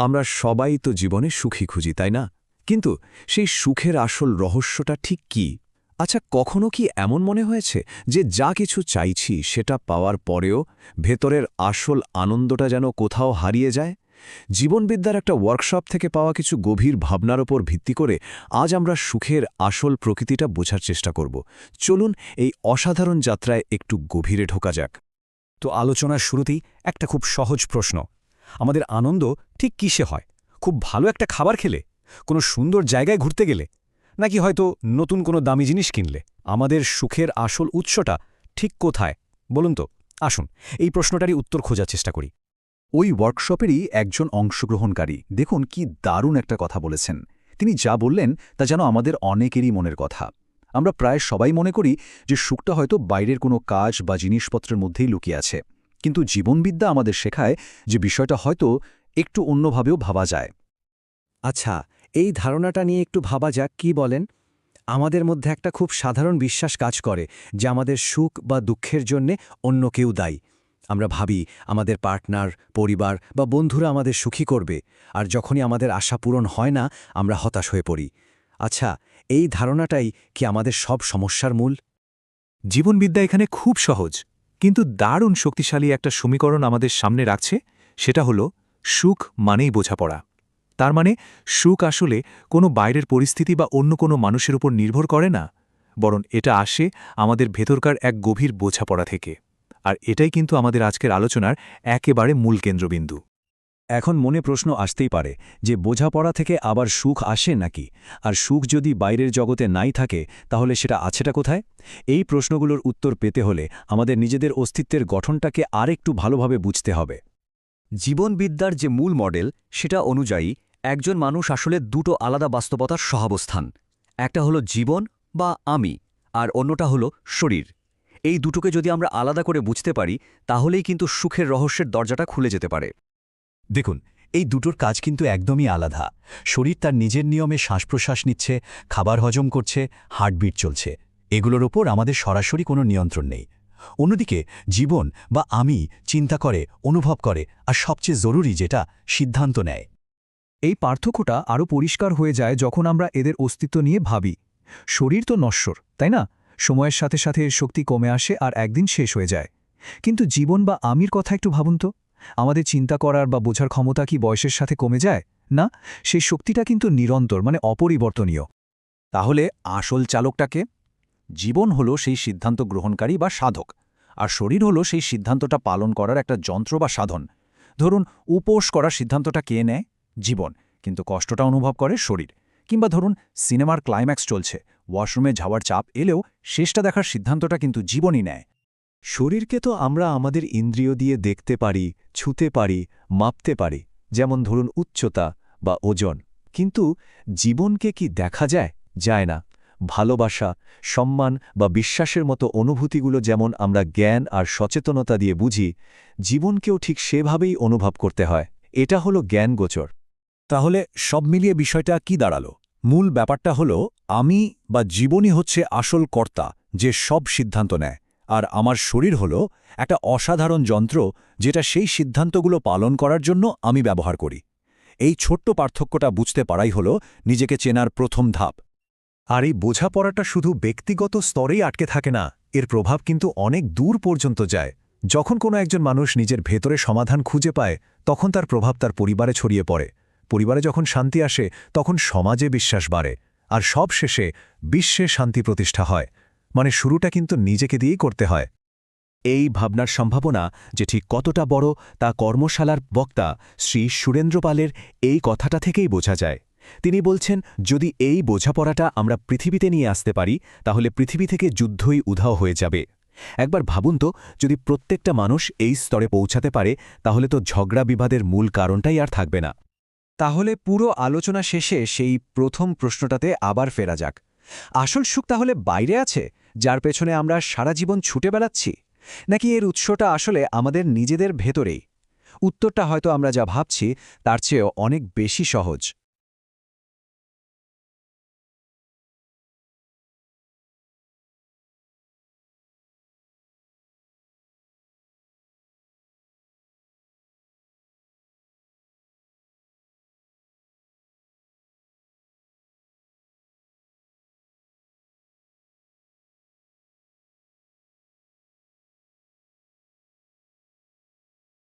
আমরা সবাই তো জীবনে সুখী খুঁজি, তাই না? কিন্তু সেই সুখের আসল রহস্যটা ঠিক কি? আচ্ছা কখনো কি এমন মনে হয়েছে যে যা কিছু চাইছি সেটা পাওয়ার পরেও ভেতরের আসল আনন্দটা যেন কোথাও হারিয়ে যায়? জীবনবিদ্যার একটা ওয়ার্কশপ থেকে পাওয়া কিছু গভীর ভাবনার ওপর ভিত্তি করে আজ আমরা সুখের আসল প্রকৃতিটা বোঝার চেষ্টা করব। চলুন এই অসাধারণ যাত্রায় একটু গভীরে ঢোকা যাক। তো আলোচনার শুরুতেই একটা খুব সহজ প্রশ্ন। আমাদের আনন্দ ঠিক কিসে হয়? খুব ভালো একটা খাবার খেলে? কোনো সুন্দর জায়গায় ঘুরতে গেলে? নাকি হয়তো নতুন কোনো দামি জিনিস কিনলে? আমাদের সুখের আসল উৎসটা ঠিক কোথায়? বলুন তো, আসুন, এই প্রশ্নটারই উত্তর খোঁজার চেষ্টা করি। ওই ওয়ার্কশপেরই একজন অংশগ্রহণকারী, দেখুন কি দারুণ একটা কথা বলেছেন। তিনি যা বললেন তা যেন আমাদের অনেকেরই মনের কথা। আমরা প্রায় সবাই মনে করি যে সুখটা হয়তো বাইরের কোনো কাজ বা জিনিসপত্রের মধ্যেই লুকিয়ে আছে। কিন্তু জীবনবিদ্যা আমাদের শেখায় যে বিষয়টা হয়তো একটু অন্যভাবেও ভাবা যায়। আচ্ছা এই ধারণাটা নিয়ে একটু ভাবা যাক, কি বলেন? আমাদের মধ্যে একটা খুব সাধারণ বিশ্বাস কাজ করে যে আমাদের সুখ বা দুঃখের জন্যে অন্য কেউ দায়ী। আমরা ভাবি আমাদের পার্টনার, পরিবার বা বন্ধুরা আমাদের সুখী করবে, আর যখনই আমাদের আশা পূরণ হয় না, আমরা হতাশ হয়ে পড়ি। আচ্ছা এই ধারণাটাই কি আমাদের সব সমস্যার মূল? জীবনবিদ্যা এখানে খুব সহজ। কিন্তু দারুণ শক্তিশালী একটা সমীকরণ আমাদের সামনে রাখছে, সেটা হলো সুখ মানেই বোঝাপড়া। তার মানে সুখ আসলে কোনো বাইরের পরিস্থিতি বা অন্য কোনো মানুষের উপর নির্ভর করে না, বরং এটা আসে আমাদের ভেতরকার এক গভীর বোঝাপড়া থেকে। আর এটাই কিন্তু আমাদের আজকের আলোচনার একেবারে মূল কেন্দ্রবিন্দু। এখন মনে প্রশ্ন আসতেই পারে যে বোঝাপড়া থেকে আবার সুখ আসে নাকি? আর সুখ যদি বাইরের জগতে নাই থাকে, তাহলে সেটা আছেটা কোথায়? এই প্রশ্নগুলোর উত্তর পেতে হলে আমাদের নিজেদের অস্তিত্বের গঠনটাকে আরেকটু ভালোভাবে বুঝতে হবে। জীবনবিদ্যার যে মূল মডেল, সেটা অনুযায়ী একজন মানুষ আসলে দুটো আলাদা বাস্তবতার সহাবস্থান। একটা হলো জীবন বা আমি, আর অন্যটা হলো শরীর। এই দুটোকে যদি আমরা আলাদা করে বুঝতে পারি, তাহলেই কিন্তু সুখের রহস্যের দরজাটা খুলে যেতে পারে। দেখুন, এই দুটোর কাজ কিন্তু একদমই আলাদা। শরীর তার নিজের নিয়মে শ্বাসপ্রশ্বাস নিচ্ছে, খাবার হজম করছে, হার্টবিট চলছে। এগুলোর ওপর আমাদের সরাসরি কোনো নিয়ন্ত্রণ নেই। অন্যদিকে, জীবন বা আমি চিন্তা করে, অনুভব করে, আর সবচেয়ে জরুরি যেটা, সিদ্ধান্ত নেয়। এই পার্থক্যটা আরও পরিষ্কার হয়ে যায় যখন আমরা এদের অস্তিত্ব নিয়ে ভাবি। শরীর তো নশ্বর, তাই না? সময়ের সাথে সাথে এর শক্তি কমে আসে আর একদিন শেষ হয়ে যায়। কিন্তু জীবন বা আমির কথা একটু ভাবুন তো। আমাদের চিন্তা করার বা বোঝার ক্ষমতা কি বয়সের সাথে কমে যায়? না, সেই শক্তিটা কিন্তু নিরন্তর মানে অপরিবর্তনীয়। তাহলে আসল চালকটাকে? জীবন হলো সেই সিদ্ধান্ত গ্রহণকারী বা সাধক, আর শরীর হলো সেই সিদ্ধান্তটা পালন করার একটা যন্ত্র বা সাধন। ধরুন, উপোস করার সিদ্ধান্তটা কে নেয়? জীবন। কিন্তু কষ্টটা অনুভব করে শরীর। কিংবা ধরুন, সিনেমার ক্লাইম্যাক্স চলছে, ওয়াশরুমে যাওয়ার চাপ এলেও শেষটা দেখার সিদ্ধান্তটা কিন্তু জীবনই নেয়। শরীরকে তো আমরা আমাদের ইন্দ্রিয় দিয়ে দেখতে পারি, ছুতে পারি, মাপতে পারি, যেমন ধরুন উচ্চতা বা ওজন। কিন্তু জীবনকে কি দেখা যায়? যায় না। ভালোবাসা, সম্মান বা বিশ্বাসের মতো অনুভূতিগুলো যেমন আমরা জ্ঞান আর সচেতনতা দিয়ে বুঝি, জীবনকেও ঠিক সেভাবেই অনুভব করতে হয়। এটা হলো জ্ঞানগোচর তাহলে সব মিলিয়ে বিষয়টা কি দাঁড়াল? মূল ব্যাপারটা হলো, আমি বা জীবনই হচ্ছে আসল কর্তা, যে সব সিদ্ধান্ত নেয়। আর আমার শরীর হল একটা অসাধারণ যন্ত্র যেটা সেই সিদ্ধান্তগুলো পালন করার জন্য আমি ব্যবহার করি। এই ছোট্ট পার্থক্যটা বুঝতে পারাই হল নিজেকে চেনার প্রথম ধাপ। আর এই বোঝাপড়াটা শুধু ব্যক্তিগত স্তরেই আটকে থাকে না, এর প্রভাব কিন্তু অনেক দূর পর্যন্ত যায়। যখন কোনো একজন মানুষ নিজের ভেতরে সমাধান খুঁজে পায়, তখন তার প্রভাব তার পরিবারে ছড়িয়ে পড়ে। পরিবারে যখন শান্তি আসে, তখন সমাজে বিশ্বাস বাড়ে। আর সব শেষে বিশ্বে শান্তি প্রতিষ্ঠা হয়। মানে শুরুটা কিন্তু নিজেকে দিয়েই করতে হয়। এই ভাবনার সম্ভাবনা যে ঠিক কতটা বড় তা কর্মশালার বক্তা শ্রী সুরেন্দ্রপালের এই কথাটা থেকেই বোঝা যায়। তিনি বলছেন, যদি এই বোঝাপড়াটা আমরা পৃথিবীতে নিয়ে আসতে পারি, তাহলে পৃথিবী থেকে যুদ্ধই উধাও হয়ে যাবে। একবার ভাবুন তো, যদি প্রত্যেকটা মানুষ এই স্তরে পৌঁছাতে পারে, তাহলে তো ঝগড়া বিবাদের মূল কারণটাই আর থাকবে না। তাহলে পুরো আলোচনা শেষে সেই প্রথম প্রশ্নটাতে আবার ফেরা যাক। আসল সুখ তাহলে বাইরে আছে, যার পেছনে আমরা সারা জীবন ছুটে বেড়াচ্ছি? নাকি এর উৎসটা আসলে আমাদের নিজেদের ভেতরেই? উত্তরটা হয়তো আমরা যা ভাবছি, তার চেয়েও অনেক বেশি সহজ।